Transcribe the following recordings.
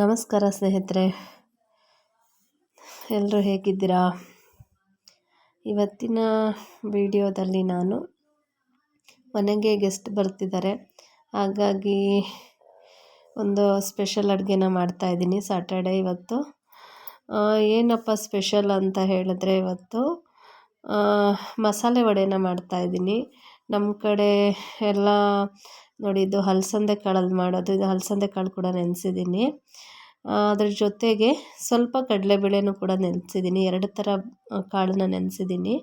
ನಮಸ್ಕಾರ ಸ್ನೇಹಿತರೆ. ಎಲ್ಲರೂ ಹೇಗಿದ್ದೀರಾ? ಇವತ್ತಿನ ವಿಡಿಯೋದಲ್ಲಿ ನಾನು ಮನೆಗೆ ಗೆಸ್ಟ್ ಬರ್ತಿದ್ದಾರೆ. ಹಾಗಾಗಿ ಒಂದು ಸ್ಪೆಷಲ್ ಅಡುಗೆನ ಮಾಡ್ತಾಯಿದ್ದೀನಿ ಸಾಟರ್ಡೆ ಇವತ್ತು. ಏನಪ್ಪ ಸ್ಪೆಷಲ್ ಅಂತ ಹೇಳಿದ್ರೆ ಇವತ್ತು ಮಸಾಲೆ ವಡೆನ ಮಾಡ್ತಾಯಿದ್ದೀನಿ ನಮ್ಮ ಕಡೆ ಎಲ್ಲ ನೋಡಿ, ಇದು ಹಲಸಂದೆ ಕಾಳಲ್ಲಿ ಮಾಡೋದು. ಇದು ಹಲಸಂದೆ ಕಾಳು ಕೂಡ ನೆನೆಸಿದ್ದೀನಿ ಅದ್ರ ಜೊತೆಗೆ ಸ್ವಲ್ಪ ಕಡಲೆಬೇಳೆನೂ ಕೂಡ ನೆನೆಸಿದ್ದೀನಿ ಎರಡು ಥರ ಕಾಳನ್ನ ನೆನೆಸಿದ್ದೀನಿ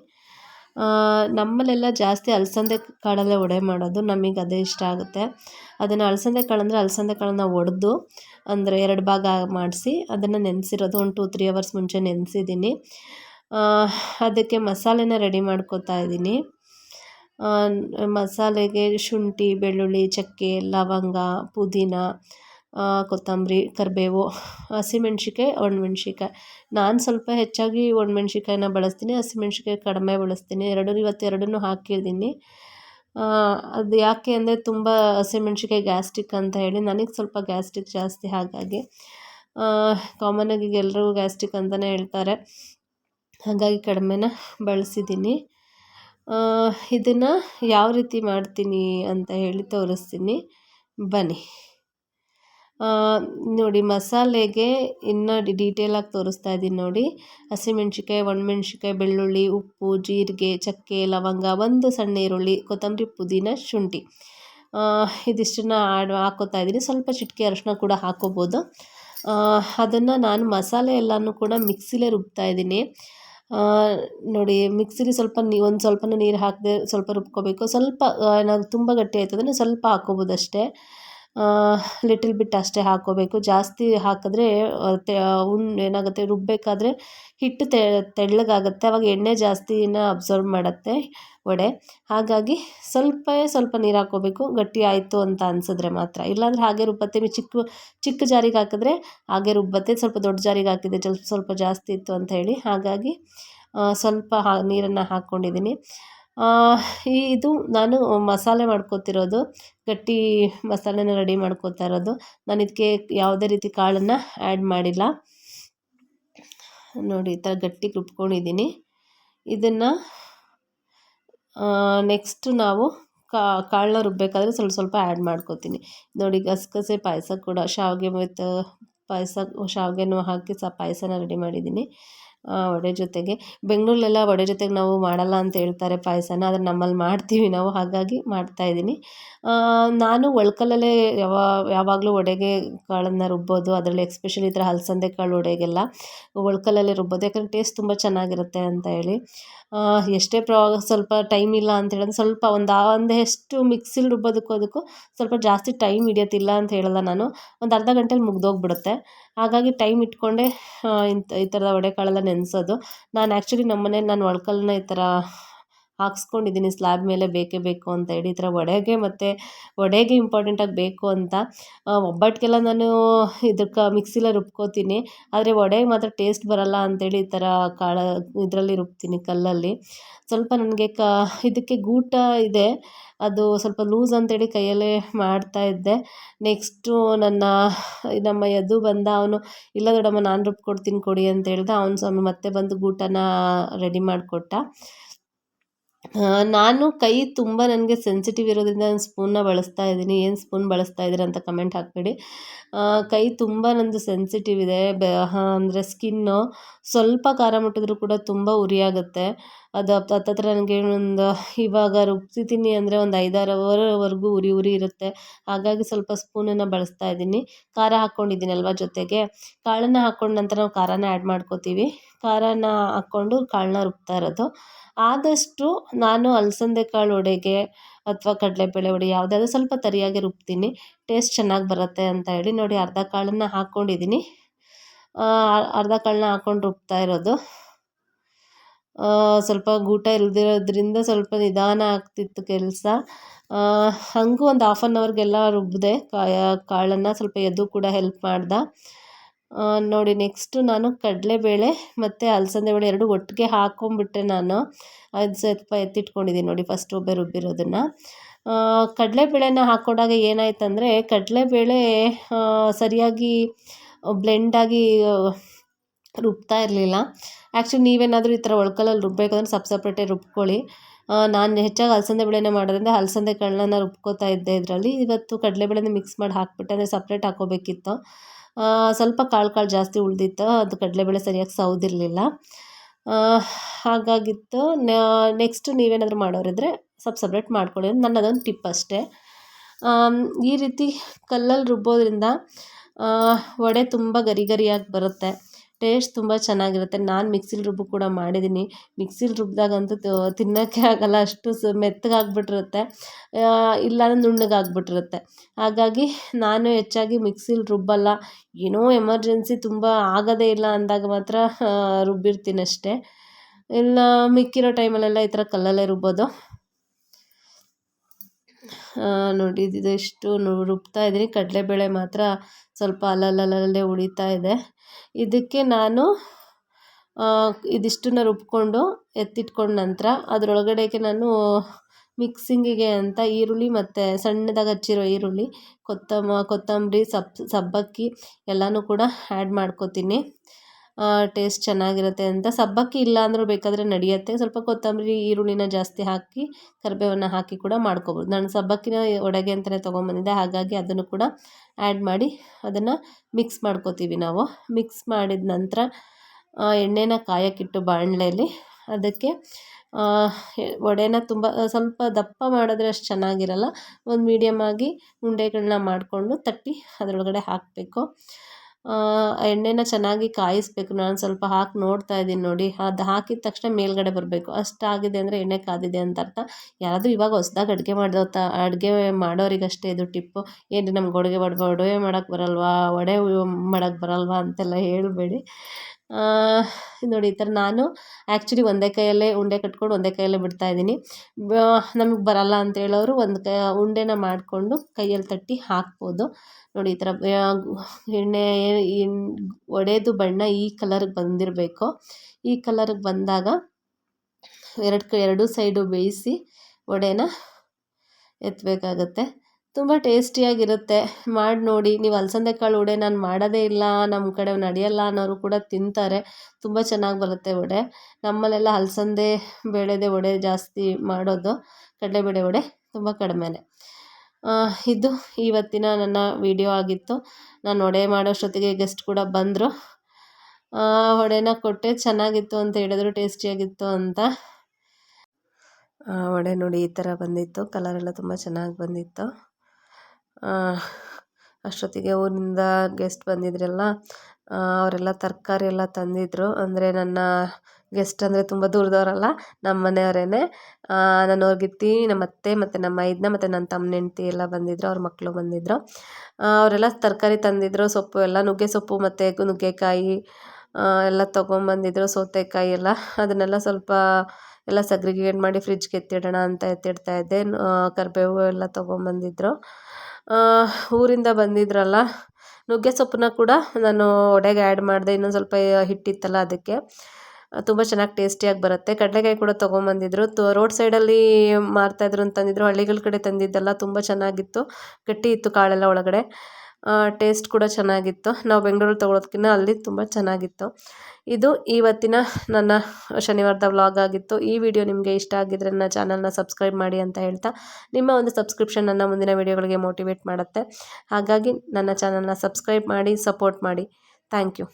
ನಮ್ಮಲ್ಲೆಲ್ಲ ಜಾಸ್ತಿ ಅಲಸಂದೆ ಕಾಳಲ್ಲೇ ಒಡೆ ಮಾಡೋದು. ನಮಗೆ ಅದೇ ಇಷ್ಟ ಆಗುತ್ತೆ. ಅದನ್ನು ಅಲಸಂದೆ ಕಾಳು ಅಂದರೆ ಅಲಸಂದೆ ಕಾಳನ್ನ ಒಡೆದು ಅಂದರೆ ಎರಡು ಭಾಗ ಮಾಡಿಸಿ ಅದನ್ನು ನೆನೆಸಿರೋದು. ಒಂದು ಟೂ, ತ್ರೀ ಅವರ್ಸ್ ಮುಂಚೆ ನೆನೆಸಿದ್ದೀನಿ ಅದಕ್ಕೆ ಮಸಾಲೆನ ರೆಡಿ ಮಾಡ್ಕೋತಾ ಇದ್ದೀನಿ ಮಸಾಲೆಗೆ ಶುಂಠಿ, ಬೆಳ್ಳುಳ್ಳಿ, ಚಕ್ಕೆ, ಲವಂಗ, ಪುದೀನ ಕೊತ್ತಂಬರಿ, ಕರಿಬೇವು ಹಸಿಮೆಣ್ಸಿಕಾಯಿ ಒಣಮೆಣ್ಸಿಕಾಯಿ ನಾನು ಸ್ವಲ್ಪ ಹೆಚ್ಚಾಗಿ ಒಣಮೆಣ್ಸಿಕಾಯಿನ ಬಳಸ್ತೀನಿ ಹಸಿಮೆಣ್ಸಿಕಾಯಿ ಕಡಿಮೆ ಬಳಸ್ತೀನಿ. ಎರಡು ಇವತ್ತು ಎರಡನ್ನೂ ಹಾಕಿದ್ದೀನಿ. ಅದು ಯಾಕೆ ಅಂದರೆ ತುಂಬ ಹಸಿಮೆಣ್ಸಿಕಾಯಿ ಗ್ಯಾಸ್ಟ್ರಿಕ್ ಅಂತ ಹೇಳಿ, ನನಗೆ ಸ್ವಲ್ಪ ಗ್ಯಾಸ್ಟ್ರಿಕ್ ಜಾಸ್ತಿ ಹಾಗಾಗಿ. ಕಾಮನ್ ಕಾಮನಾಗಿ ಎಲ್ಲರಿಗೂ ಗ್ಯಾಸ್ಟ್ರಿಕ್ ಅಂತಲೇ ಹೇಳ್ತಾರೆ. ಹಾಗಾಗಿ ಕಡಿಮೆನ ಬಳಸಿದ್ದೀನಿ. ಇದನ್ನು ಯಾವ ರೀತಿ ಮಾಡ್ತೀನಿ ಅಂತ ಹೇಳಿ ತೋರಿಸ್ತೀನಿ. ಬನ್ನಿ. ನೋಡಿ ಮಸಾಲೆಗೆ ಇನ್ನೂ ಡೀಟೇಲಾಗಿ ತೋರಿಸ್ತಾ ಇದ್ದೀನಿ ನೋಡಿ. ಹಸಿಮೆಣ್ಸಿಕಾಯಿ ಒಣಮೆಣ್ಸಿಕಾಯಿ ಬೆಳ್ಳುಳ್ಳಿ, ಉಪ್ಪು, ಜೀರಿಗೆ, ಚಕ್ಕೆ, ಲವಂಗ, ಒಂದು ಸಣ್ಣ ಈರುಳ್ಳಿ, ಕೊತ್ತಂಬರಿ, ಪುದೀನ, ಶುಂಠಿ. ಇದಿಷ್ಟನ್ನು ಆಡ್, ಹಾಕೋತಾ ಇದ್ದೀನಿ ಸ್ವಲ್ಪ ಚಿಟಿಕೆ ಅರಶಿನ ಕೂಡ ಹಾಕೋಬೋದು. ಅದನ್ನು ನಾನು ಮಸಾಲೆ ಎಲ್ಲನೂ ಕೂಡ ಮಿಕ್ಸಿಲೇ ರುಬ್ತಾ ಇದ್ದೀನಿ ನೋಡಿ ಮಿಕ್ಸಿಗೆ ಸ್ವಲ್ಪ ನೀ, ಒಂದು ಸ್ವಲ್ಪನೂ ನೀರು ಹಾಕದೆ ಸ್ವಲ್ಪ ರುಬ್ಕೋಬೇಕು. ಸ್ವಲ್ಪ ಏನಾದ್ರು ತುಂಬ ಗಟ್ಟಿ ಆಯ್ತಂದರೆ ಸ್ವಲ್ಪ ಹಾಕ್ಕೊಬೋದು ಅಷ್ಟೇ ಲಿಟಲ್ ಬಿಟ್ ಅಷ್ಟೇ ಹಾಕ್ಕೋಬೇಕು ಜಾಸ್ತಿ ಹಾಕಿದ್ರೆ ತೆ ಏನಾಗುತ್ತೆ ರುಬ್ಬಬೇಕಾದ್ರೆ ಹಿಟ್ಟು ತೆಳ್ಳಗಾಗುತ್ತೆ. ಆವಾಗ ಎಣ್ಣೆ ಜಾಸ್ತಿನ ಅಬ್ಸರ್ವ್ ಮಾಡುತ್ತೆ ವಡೆ. ಹಾಗಾಗಿ ಸ್ವಲ್ಪ ಸ್ವಲ್ಪ ನೀರು ಹಾಕ್ಕೋಬೇಕು ಗಟ್ಟಿ ಆಯಿತು ಅಂತ ಅನಿಸಿದ್ರೆ ಮಾತ್ರ. ಇಲ್ಲಾಂದರೆ ಹಾಗೆ ರುಬ್ಬತ್ತೆ. ಚಿಕ್ಕ ಚಿಕ್ಕ ಜಾರಿಗೆ ಹಾಕಿದ್ರೆ ಹಾಗೆ ರುಬ್ಬತ್ತೆ. ಸ್ವಲ್ಪ ದೊಡ್ಡ ಜಾರಿಗೆ ಸ್ವಲ್ಪ ಸ್ವಲ್ಪ ಜಾಸ್ತಿ ಇತ್ತು ಅಂತ ಹೇಳಿ. ಹಾಗಾಗಿ ಸ್ವಲ್ಪ ಹಾ, ನೀರನ್ನು ಹಾಕ್ಕೊಂಡಿದ್ದೀನಿ ಇದು ನಾನು ಮಸಾಲೆ ಮಾಡ್ಕೊತಿರೋದು, ಗಟ್ಟಿ ಮಸಾಲೆನ ರೆಡಿ ಮಾಡ್ಕೋತಾ ಇರೋದು. ನಾನು ಇದಕ್ಕೆ ಯಾವುದೇ ರೀತಿ ಕಾಳನ್ನು ಆ್ಯಡ್ ಮಾಡಿಲ್ಲ. ನೋಡಿ, ಈ ಥರ ಗಟ್ಟಿ ರುಬ್ಕೊಂಡಿದ್ದೀನಿ. ಇದನ್ನು ನೆಕ್ಸ್ಟ್ ನಾವು ಕಾಳನ್ನ ರುಬ್ಬಬೇಕಾದ್ರೆ ಸ್ವಲ್ಪ ಸ್ವಲ್ಪ ಆ್ಯಡ್ ಮಾಡ್ಕೋತೀನಿ. ನೋಡಿ, ಗಸಗಸೆ ಪಾಯಸ ಕೂಡ, ಶಾವಿಗೆ ಮತ್ತು ಪಾಯಸ, ಶಾವಿಗೆನೂ ಹಾಕಿ ಸಹ ಪಾಯಸನ ರೆಡಿ ಮಾಡಿದ್ದೀನಿ. ವಡೆ ಜೊತೆಗೆ. ಬೆಂಗಳೂರಲ್ಲೆಲ್ಲ ವಡೆ ಜೊತೆಗೆ ನಾವು ಮಾಡಲ್ಲ ಅಂತ ಹೇಳ್ತಾರೆ ಪಾಯಸನ, ಆದರೆ ನಮ್ಮಲ್ಲಿ ಮಾಡ್ತೀವಿ ನಾವು, ಹಾಗಾಗಿ ಮಾಡ್ತಾ ಇದ್ದೀನಿ. ನಾನು ಒಳ್ಕಲ್ಲಲ್ಲೇ ಯಾವ, ಯಾವಾಗಲೂ ವಡೆಗೆ ಕಾಳನ್ನು ರುಬ್ಬೋದು, ಅದರಲ್ಲಿ ಎಕ್ಸ್ಪೆಷಲಿ ಈ ಥರ ಹಲಸಂದೆ ಕಾಳು ವಡೆಗೆಲ್ಲ ಒಳ್ಕಲ್ಲಲ್ಲೇ ರುಬ್ಬೋದು, ಯಾಕಂದರೆ ಟೇಸ್ಟ್ ತುಂಬ ಚೆನ್ನಾಗಿರುತ್ತೆ ಅಂತ ಹೇಳಿ. ಎಷ್ಟೇ ಪ್ರವಾಗ ಸ್ವಲ್ಪ ಟೈಮ್ ಇಲ್ಲ ಅಂತ ಹೇಳಿದ್ರೆ ಸ್ವಲ್ಪ ಒಂದು ಒಂದು ಎಷ್ಟು ಮಿಕ್ಸಿಲಿ ರುಬ್ಬೋದಕ್ಕೂ ಅದಕ್ಕೂ ಸ್ವಲ್ಪ ಜಾಸ್ತಿ ಟೈಮ್ ಹಿಡಿಯತ್ತಿಲ್ಲ ಅಂತ ಹೇಳಲ್ಲ ನಾನು. ಒಂದು ಅರ್ಧ ಗಂಟೆಲಿ ಮುಗ್ದೋಗ್ಬಿಡುತ್ತೆ. ಹಾಗಾಗಿ ಟೈಮ್ ಇಟ್ಕೊಂಡೇ ಇಂಥ ಈ ಥರದ ವಡೆ ಕಾಳೆಲ್ಲ ನೆನೆಸೋದು. ನಾನು ಆ್ಯಕ್ಚುಲಿ ನಮ್ಮ ಮನೇಲಿ ನಾನು ಒಳ್ಕಲ್ಲನ್ನ ಈ ಥರ ಹಾಕ್ಸ್ಕೊಂಡಿದ್ದೀನಿ. ಸ್ಲ್ಯಾಬ್ ಮೇಲೆ ಬೇಕೇ ಬೇಕು ಅಂತ ಹೇಳಿ ಈ ಥರ ವಡೆಗೆ ಮತ್ತು ವಡೆಗೆ ಇಂಪಾರ್ಟೆಂಟಾಗಿ ಬೇಕು ಅಂತ. ಒಬ್ಬಟ್ಟಿಗೆಲ್ಲ ನಾನು ಇದಕ್ಕೆ ಮಿಕ್ಸಿಲೇ ರುಬ್ಕೋತೀನಿ. ಆದರೆ ವಡೆಗೆ ಮಾತ್ರ ಟೇಸ್ಟ್ ಬರೋಲ್ಲ ಅಂತೇಳಿ ಈ ಥರ ಕಾಳ, ಇದರಲ್ಲಿ ರುಬ್ತೀನಿ ಕಲ್ಲಲ್ಲಿ. ಸ್ವಲ್ಪ ನನಗೆ ಕ, ಇದಕ್ಕೆ ಗೂಟ ಇದೆ. ಅದು ಸ್ವಲ್ಪ ಲೂಸ್ ಅಂತೇಳಿ ಕೈಯಲ್ಲೇ ಮಾಡ್ತಾ ಇದ್ದೆ. ನೆಕ್ಸ್ಟು ನನ್ನ, ನಮ್ಮ ಯದು ಬಂದ ಅವನು, ಇಲ್ಲ ದೊಡ್ಡಮ್ಮ ನಾನು ರುಬ್ಕೊಡ್ತೀನಿ ಕೊಡಿ ಅಂತ ಹೇಳ್ದೆ. ಅವ್ನು ಸ್ವಾಮಿ ಮತ್ತೆ ಬಂದು ಗೂಟನ ರೆಡಿ ಮಾಡಿಕೊಟ್ಟ. ನಾನು ಕೈ ತುಂಬ ನನಗೆ ಸೆನ್ಸಿಟಿವ್ ಇರೋದ್ರಿಂದ ನಾನು ಸ್ಪೂನ್ನ ಬಳಸ್ತಾ ಇದ್ದೀನಿ. ಏನು ಸ್ಪೂನ್ ಬಳಸ್ತಾ ಇದ್ದೀರ ಅಂತ ಕಮೆಂಟ್ ಹಾಕಬೇಡಿ. ಕೈ ತುಂಬ ನಂದು ಸೆನ್ಸಿಟಿವ್ ಇದೆ. ಬೆ ಅಂದರೆ ಸ್ಕಿನ್ನು ಸ್ವಲ್ಪ ಖಾರ ಮುಟ್ಟಿದ್ರೂ ಕೂಡ ತುಂಬ ಉರಿ ಆಗುತ್ತೆ ಅದು ಹತ್ತತ್ರ ನನಗೆ ಒಂದು ಇವಾಗ ತಿನ್ನಿ ಅಂದರೆ ಒಂದು ಐದಾರು ಅವರ್ವರೆಗೂ ಉರಿ ಉರಿ ಇರುತ್ತೆ. ಹಾಗಾಗಿ ಸ್ವಲ್ಪ ಸ್ಪೂನನ್ನು ಬಳಸ್ತಾ ಇದ್ದೀನಿ. ಖಾರ ಹಾಕ್ಕೊಂಡಿದ್ದೀನಲ್ವ ಜೊತೆಗೆ? ಕಾಳನ್ನ ಹಾಕ್ಕೊಂಡ ನಂತರ ನಾವು ಖಾರನ ಆ್ಯಡ್ ಮಾಡ್ಕೋತೀವಿ. ಖಾರನ ಹಾಕ್ಕೊಂಡು ಕಾಳನ್ನ ರುಬ್ತಾ ಇರೋದು. ಆದಷ್ಟು ನಾನು ಅಲಸಂದೆ ಕಾಳು ವಡೆಗೆ ಅಥವಾ ಕಡಲೆಬೇಳೆ ವಡೆ ಯಾವುದಾದ್ರು ಸ್ವಲ್ಪ ತರಿಯಾಗಿ ರುಬ್ತೀನಿ. ಟೇಸ್ಟ್ ಚೆನ್ನಾಗಿ ಬರುತ್ತೆ ಅಂತ ಹೇಳಿ ನೋಡಿ ಅರ್ಧ ಕಾಳನ್ನು ಹಾಕ್ಕೊಂಡಿದ್ದೀನಿ. ಅರ್ಧ ಕಾಳನ್ನ ಹಾಕ್ಕೊಂಡು ರುಬ್ತಾ ಇರೋದು. ಸ್ವಲ್ಪ ಗೂಟ ಇಲ್ದಿರೋದ್ರಿಂದ ಸ್ವಲ್ಪ ನಿಧಾನ ಆಗ್ತಿತ್ತು ಕೆಲಸ. ಹಾಗೂ ಒಂದು ಹಾಫ್ ಆನ್ ಅವರ್ಗೆಲ್ಲ ರುಬ್ಬಿದೆ ಕಾಳನ್ನು ಸ್ವಲ್ಪ ಎದ್ದು ಕೂಡ ಹೆಲ್ಪ್ ಮಾಡ್ದೆ. ನೋಡಿ ನೆಕ್ಸ್ಟು ನಾನು ಕಡಲೆಬೇಳೆ ಮತ್ತು ಅಲಸಂದೆ ಬೇಳೆ ಎರಡು ಒಟ್ಟಿಗೆ ಹಾಕ್ಕೊಂಬಿಟ್ಟೆ ನಾನು ಅದು ಸ್ವಲ್ಪ ಎತ್ತಿಟ್ಕೊಂಡಿದ್ದೀನಿ ನೋಡಿ ಫಸ್ಟ್ ಒಬ್ಬೆ ರುಬ್ಬಿರೋದನ್ನು. ಕಡಲೆಬೇಳೆನ ಹಾಕ್ಕೊಂಡಾಗ ಏನಾಯ್ತು ಅಂದರೆ ಕಡಲೆಬೇಳೆ ಸರಿಯಾಗಿ ಬ್ಲೆಂಡಾಗಿ ರುಬ್ತಾ ಇರಲಿಲ್ಲ. ಆ್ಯಕ್ಚುಲಿ ನೀವೇನಾದರೂ ಈ ಥರ ಒಳ್ಕಲ್ಲಲ್ಲಿ ರುಬ್ಬೇಕಂದ್ರೆ ಸಪ್ ಸಪ್ರೇಟೇ ರುಬ್ಕೊಳ್ಳಿ. ನಾನು ಹೆಚ್ಚಾಗಿ ಅಲಸಂದೆ ಬೇಳೆನೇ ಮಾಡೋದ್ರಿಂದ ಅಲಸಂದೆ ಕಾಳನ್ನ ರುಬ್ಕೋತಾ ಇದ್ದೆ ಇದರಲ್ಲಿ. ಇವತ್ತು ಕಡಲೆಬೇಳೆನ ಮಿಕ್ಸ್ ಮಾಡಿ ಹಾಕ್ಬಿಟ್ಟೆ ಅಂದರೆ ಸಪ್ರೇಟ್ ಹಾಕ್ಕೋಬೇಕಿತ್ತು. ಸ್ವಲ್ಪ ಕಾಳು ಕಾಳು ಜಾಸ್ತಿ ಉಳಿದಿತ್ತು. ಅದು ಕಡಲೆಬೇಳೆ ಸರಿಯಾಗಿ ಸೌದಿರಲಿಲ್ಲ ಹಾಗಾಗಿತ್ತು. ನೆಕ್ಸ್ಟ್ ನೀವೇನಾದರೂ ಮಾಡೋರಿದ್ರೆ ಸಪ್ ಸಪ್ರೇಟ್ ಮಾಡ್ಕೊಳ್ಳಿ ನನ್ನ ಅದೊಂದು ಟಿಪ್ ಅಷ್ಟೇ. ಈ ರೀತಿ ಕಲ್ಲಲ್ಲಿ ರುಬ್ಬೋದ್ರಿಂದ ವಡೆ ತುಂಬ ಗರಿ ಗರಿಯಾಗಿ ಬರುತ್ತೆ. ಟೇಸ್ಟ್ ತುಂಬ ಚೆನ್ನಾಗಿರುತ್ತೆ. ನಾನು ಮಿಕ್ಸಿಲಿ ರುಬ್ಬಿ ಕೂಡ ಮಾಡಿದ್ದೀನಿ ಮಿಕ್ಸಿಲಿ ರುಬ್ಬಿದಾಗಂತೂ ತಿನ್ನೋಕ್ಕೆ ಆಗಲ್ಲ. ಅಷ್ಟು ಸ, ಮೆತ್ತಗಾಗ್ಬಿಟ್ಟಿರುತ್ತೆ. ಇಲ್ಲಾಂದ್ರೆ ನುಣ್ಣಗಾಗ್ಬಿಟ್ಟಿರುತ್ತೆ. ಹಾಗಾಗಿ ನಾನು ಹೆಚ್ಚಾಗಿ ಮಿಕ್ಸಿಲಿ ರುಬ್ಬಲ್ಲ. ಏನೋ ಎಮರ್ಜೆನ್ಸಿ ತುಂಬ ಆಗೋದೇ ಇಲ್ಲ ಅಂದಾಗ ಮಾತ್ರ ರುಬ್ಬಿರ್ತೀನಿ ಅಷ್ಟೇ ಇಲ್ಲ, ಮಿಕ್ಕಿರೋ ಟೈಮಲ್ಲೆಲ್ಲ ಈ ಥರ ಕಲ್ಲಲ್ಲೇ ರುಬ್ಬೋದು. ನೋಡಿ ಇದಿಷ್ಟು ರುಬ್ತಾ ಇದ್ದೀನಿ. ಕಡಲೆಬೇಳೆ ಮಾತ್ರ ಸ್ವಲ್ಪ ಅಲ್ಲಲ್ಲಲ್ಲೇ ಉಳಿತಾ ಇದೆ. ಇದಕ್ಕೆ ನಾನು ಇದಿಷ್ಟನ್ನು ರುಬ್ಕೊಂಡು ಎತ್ತಿಟ್ಕೊಂಡ ನಂತರ ಅದರೊಳಗಡೆಗೆ ನಾನು ಮಿಕ್ಸಿಂಗಿಗೆ ಅಂತ ಈರುಳ್ಳಿ ಮತ್ತು ಸಣ್ಣದಾಗಿ ಹಚ್ಚಿರೋ ಈರುಳ್ಳಿ ಕೊತ್ತಂಬ ಕೊತ್ತಂಬರಿ, ಸಬ್, ಸಬ್ಬಕ್ಕಿ ಎಲ್ಲನೂ ಕೂಡ ಆ್ಯಡ್ ಮಾಡ್ಕೊತೀನಿ. ಟೇಸ್ಟ್ ಚೆನ್ನಾಗಿರುತ್ತೆ ಅಂತ. ಸಬ್ಬಕ್ಕಿ ಇಲ್ಲ ಅಂದರೂ ಬೇಕಾದರೆ ನಡೆಯುತ್ತೆ. ಸ್ವಲ್ಪ ಕೊತ್ತಂಬರಿ, ಈರುಳ್ಳಿನ ಜಾಸ್ತಿ ಹಾಕಿ, ಕರಿಬೇವನ್ನು ಹಾಕಿ ಕೂಡ ಮಾಡ್ಕೋಬೋದು. ನಾನು ಸಬ್ಬಕ್ಕಿನ ಒಡೆಗೆ ಅಂತಲೇ ತೊಗೊಂಬಂದಿದ್ದೆ, ಹಾಗಾಗಿ ಅದನ್ನು ಕೂಡ ಆ್ಯಡ್ ಮಾಡಿ ಅದನ್ನು ಮಿಕ್ಸ್ ಮಾಡ್ಕೊತೀವಿ ನಾವು. ಮಿಕ್ಸ್ ಮಾಡಿದ ನಂತರ ಎಣ್ಣೆನ ಕಾಯಕ್ಕಿಟ್ಟು ಬಾಣಲೆಯಲ್ಲಿ ಅದಕ್ಕೆ ವಡೆನ ತುಂಬ, ಸ್ವಲ್ಪ ದಪ್ಪ ಮಾಡಿದ್ರೆ ಅಷ್ಟು ಚೆನ್ನಾಗಿರಲ್ಲ. ಒಂದು ಮೀಡಿಯಮ್ ಆಗಿ ಉಂಡೆಗಳನ್ನ ಮಾಡಿಕೊಂಡು ತಟ್ಟಿ ಅದರೊಳಗಡೆ ಹಾಕಬೇಕು. ಎಣ್ಣೆನ ಚೆನ್ನಾಗಿ ಕಾಯಿಸಬೇಕು. ನಾನು ಸ್ವಲ್ಪ ಹಾಕಿ ನೋಡ್ತಾ ಇದ್ದೀನಿ ನೋಡಿ. ಅದು ಹಾಕಿದ ತಕ್ಷಣ ಮೇಲುಗಡೆ ಬರಬೇಕು. ಅಷ್ಟಾಗಿದೆ ಅಂದರೆ ಎಣ್ಣೆ ಕಾದಿದೆ ಅಂತ ಅರ್ಥ. ಯಾರಾದರೂ ಇವಾಗ ಹೊಸ್ದಾಗಿ ಅಡುಗೆ ಮಾಡೋ ತ, ಅಡುಗೆ ಮಾಡೋರಿಗಷ್ಟೇ ಇದು ಟಿಪ್ಪು. ಏನು ನಮ್ಗೆ ಅಡುಗೆ ಮಾಡ್ ಒಡವೆ ಮಾಡೋಕ್ಕೆ ಬರಲ್ವಾ? ವಡೆ ಮಾಡೋಕ್ಕೆ ಬರಲ್ವಾ ಅಂತೆಲ್ಲ ಹೇಳಬೇಡಿ. ನೋಡಿ, ಈ ಥರ ನಾನು ಆ್ಯಕ್ಚುಲಿ ಒಂದೇ ಕೈಯಲ್ಲೇ ಉಂಡೆ ಕಟ್ಕೊಂಡು ಒಂದೇ ಕೈಯಲ್ಲೇ ಬಿಡ್ತಾಯಿದ್ದೀನಿ ನಮಗೆ ಬರಲ್ಲ ಅಂತ ಹೇಳೋರು ಒಂದು ಕ, ಉಂಡೆನ ಮಾಡಿಕೊಂಡು ಕೈಯಲ್ಲಿ ತಟ್ಟಿ ಹಾಕ್ಬೋದು. ನೋಡಿ, ಈ ಥರ ಎಣ್ಣೆ ಒಡೆದು ಬಣ್ಣ ಈ ಕಲರ್ಗೆ ಬಂದಿರಬೇಕು. ಈ ಕಲರ್ಗೆ ಬಂದಾಗ ಎರಡು, ಎರಡೂ ಸೈಡು ಬೇಯಿಸಿ ವಡೆನ ಎತ್ತಬೇಕಾಗತ್ತೆ ತುಂಬ ಟೇಸ್ಟಿಯಾಗಿರುತ್ತೆ. ಮಾಡಿ ನೋಡಿ, ನೀವು ಅಲಸಂದೆ ಕಾಳು ವಡೆ ನಾನು ಮಾಡೋದೇ ಇಲ್ಲ ನಮ್ಮ ಕಡೆ ನಡೆಯಲ್ಲ ಅನ್ನೋರು ಕೂಡ ತಿಂತಾರೆ. ತುಂಬ ಚೆನ್ನಾಗಿ ಬರುತ್ತೆ ವಡೆ. ನಮ್ಮಲ್ಲೆಲ್ಲ ಅಲಸಂದೆ ಬೇಳೆದೇ ವಡೆ ಜಾಸ್ತಿ ಮಾಡೋದು. ಕಡಲೆಬೇಳೆ ವಡೆ ತುಂಬ ಕಡಿಮೆನೆ. ಇದು ಇವತ್ತಿನ ನನ್ನ ವಿಡಿಯೋ ಆಗಿತ್ತು. ನಾನು ವಡೆ ಮಾಡೋಷ್ಟೊತ್ತಿಗೆ ಗೆಸ್ಟ್ ಕೂಡ ಬಂದರು. ವಡೆನ ಕೊಟ್ಟೆ, ಚೆನ್ನಾಗಿತ್ತು ಅಂತ ಹೇಳಿದ್ರು, ಟೇಸ್ಟಿಯಾಗಿತ್ತು ಅಂತ. ವಡೆ ನೋಡಿ ಈ ಥರ ಬಂದಿತ್ತು. ಕಲರೆಲ್ಲ ತುಂಬ ಚೆನ್ನಾಗಿ ಬಂದಿತ್ತು. ಅಷ್ಟೊತ್ತಿಗೆ ಊರಿಂದ ಗೆಸ್ಟ್ ಬಂದಿದ್ರಲ್ಲ ಅವರೆಲ್ಲ ತರಕಾರಿ ಎಲ್ಲ ತಂದಿದ್ದರು ಅಂದರೆ ನನ್ನ ಗೆಸ್ಟ್ ಅಂದರೆ ತುಂಬ ದೂರದವರಲ್ಲ, ನಮ್ಮ ಮನೆಯವರೇ ನನ್ನ ಅವ್ರಿಗಿತ್ತಿ, ನಮ್ಮ ಅತ್ತೆ ಮತ್ತು ನಮ್ಮ ಇದನ್ನ ಮತ್ತು ನನ್ನ ತಮ್ಮ ಹೆಂಡ್ತಿ ಎಲ್ಲ ಬಂದಿದ್ದರು ಅವ್ರ ಮಕ್ಕಳು ಬಂದಿದ್ದರು ಅವರೆಲ್ಲ ತರಕಾರಿ ತಂದಿದ್ದರು ಸೊಪ್ಪು ಎಲ್ಲ, ನುಗ್ಗೆ ಸೊಪ್ಪು ಮತ್ತು ನುಗ್ಗೆಕಾಯಿ ಎಲ್ಲ ತೊಗೊಂಬಂದಿದ್ರು, ಸೌತೆಕಾಯಿ ಎಲ್ಲ. ಅದನ್ನೆಲ್ಲ ಸ್ವಲ್ಪ ಎಲ್ಲ ಸಗ್ರಿಗೇಟ್ ಮಾಡಿ ಫ್ರಿಜ್ಗೆ ಎತ್ತಿಡೋಣ ಅಂತ ಎತ್ತಿಡ್ತಾ ಇದ್ದೆ. ಕರಿಬೇವು ಎಲ್ಲ ತೊಗೊಂಬಂದಿದ್ರು. ಊರಿಂದ ಬಂದಿದ್ರಲ್ಲ, ನುಗ್ಗೆ ಸೊಪ್ಪನ್ನ ಕೂಡ ನಾನು ವಡೆಗೆ ಆ್ಯಡ್ ಮಾಡಿದೆ, ಇನ್ನೊಂದು ಸ್ವಲ್ಪ ಹಿಟ್ಟಿತ್ತಲ್ಲ ಅದಕ್ಕೆ. ತುಂಬ ಚೆನ್ನಾಗಿ ಟೇಸ್ಟಿಯಾಗಿ ಬರುತ್ತೆ. ಕಡಲೆಕಾಯಿ ಕೂಡ ತೊಗೊಂಬಂದಿದ್ರು. ತೊ ರೋಡ್ ಸೈಡಲ್ಲಿ ಮಾರ್ತಾಯಿದ್ರು ಅಂತಂದಿದ್ರು, ಹಳ್ಳಿಗಳ ಕಡೆ ತಂದಿದ್ದೆಲ್ಲ ತುಂಬ ಚೆನ್ನಾಗಿತ್ತು. ಗಟ್ಟಿ ಇತ್ತು ಕಾಳೆಲ್ಲ ಒಳಗಡೆ. ಟೇಸ್ಟ್ ಕೂಡ ಚೆನ್ನಾಗಿತ್ತು. ನಾವು ಬೆಂಗ್ಳೂರಲ್ಲಿ ತೊಗೊಳೋದ್ಕಿಂತ ಅಲ್ಲಿ ತುಂಬ ಚೆನ್ನಾಗಿತ್ತು. ಇದು ಇವತ್ತಿನ ನನ್ನ ಶನಿವಾರದ ವ್ಲಾಗ್ ಆಗಿತ್ತು. ಈ ವಿಡಿಯೋ ನಿಮಗೆ ಇಷ್ಟ ಆಗಿದ್ದರೆ ನನ್ನ ಚಾನಲ್ನ ಸಬ್ಸ್ಕ್ರೈಬ್ ಮಾಡಿ ಅಂತ ಹೇಳ್ತಾ, ನಿಮ್ಮ ಒಂದು ಸಬ್ಸ್ಕ್ರಿಪ್ಷನ್ ನನ್ನ ಮುಂದಿನ ವಿಡಿಯೋಗಳಿಗೆ ಮೋಟಿವೇಟ್ ಮಾಡುತ್ತೆ. ಹಾಗಾಗಿ ನನ್ನ ಚಾನಲ್ನ ಸಬ್ಸ್ಕ್ರೈಬ್ ಮಾಡಿ ಸಪೋರ್ಟ್ ಮಾಡಿ. Thank you